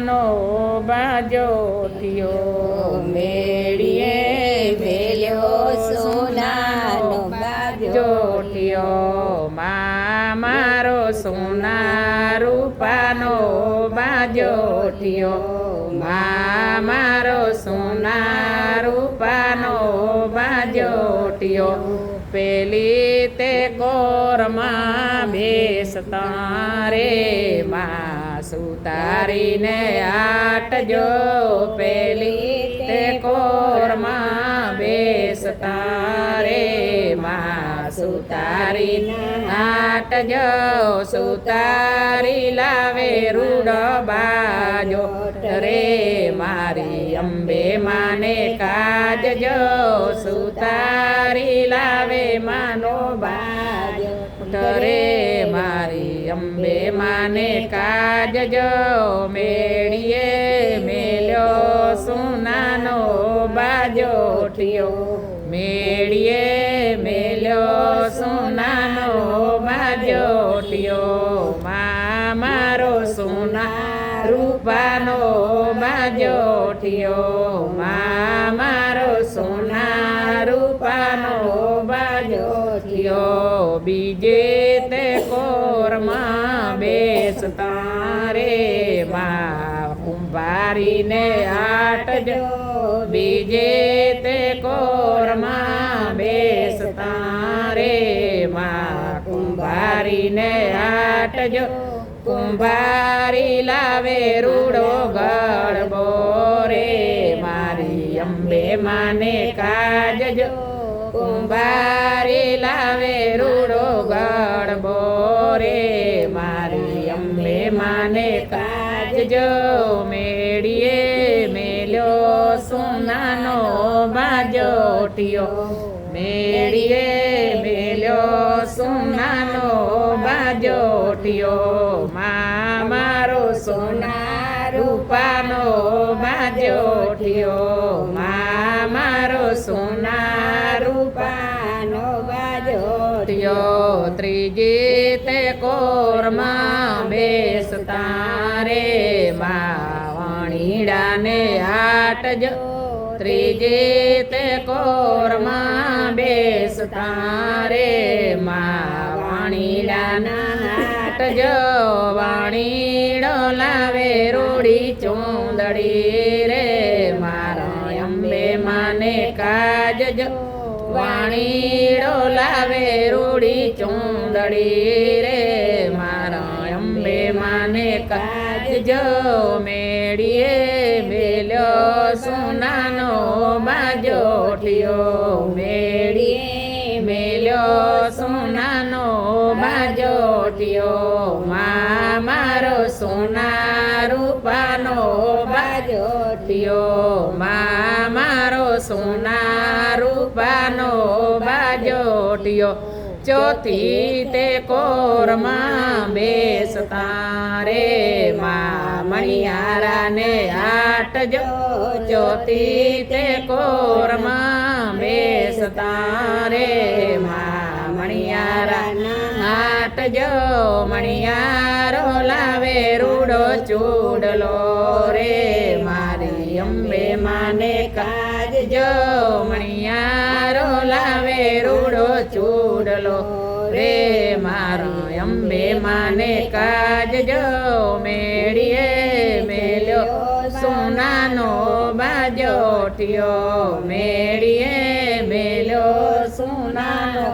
સોનાનો થયો. મેળીએ મેલ્યો સોનાનો બાજો થયો. મા મારો સોના રૂપાનો બાજોટિયો મા મારો સોના રૂપાનો બાજોટિયો પેલી તે કોરમાં બેસતા રે માં સુતારીને આટજો પેલી તે કોરમાં બેસતા માં સુતારીને આટજો, સુતારી લાવે રૂડો બાજો. રે મારી અંબે માને કાજજો, સુતારી લાવે માનો બાજો. રે અંબે માને કાજજો, મેળીએ મેલ્યો સુનાનો બાજોટિયો મેળીએ મેલ્યો સુનાનો બાજોટિયો મા મારો સુના રૂપાનો બાજોટિયો મા મારો સુના રૂપાનો બાજોટિયો બીજે તે કોરમાં બેસતા રે મા કુંભારીને આટજો બીજે તે કોરમાં બેસતા રે મા કુંભારીને આટજો કુંભારી લાવે રૂડો ગળબો રે મારી અંબે માને કાજજો. કુંભારી લાવે રૂડો ગળબો રે મારી અંબે માને કાજ જો મેળીએ. મેલ્યો સોનાનો બાજોટિયો મેળીએ, મેલ્યો સોનાનો બાજોટિયો મા મારો સોના રૂપાનો બાજોટિયો મા મારો સોના ટિયો ત્રીજી તે કોરમાં બેસતા રે આટ આટજો ત્રીજી તે કોરમાં બેસતા રે મા વાણીડાના આટજો વાણીડો લાવે રૂડી ચોંદડી રે મારા અંબે માને કાજજો વાણીડો ડોલાવે રૂડી ચૂંદડી રે, મારા અંબે માને કાજ જો મેળીએ મેલ્યો સોનાનો બાજોટિયો મેળીએ મેલ્યો સોનાનો બાજોટિયો મા મારો સોના રૂપાનો બાજોટિયો મા મારો સોના રૂપાનો બાજોટિયો ચોથી તે કોરમાં બેસતા રે. મા મણિયારાને આટજો ચોથી તે કોરમાં બેસતા રે. મા મણિયારા આટજો મણિયારો લાવે રૂડો ચૂડલો રે. અંબે માને કાજજો, મણિયારો લાવે રૂડો ચૂડલો. રે મારો અંબે માને કાજ જો મેળીએ મેલ્યો સોનાનો બાજોટિયો મેળીએ મેલ્યો સોનાનો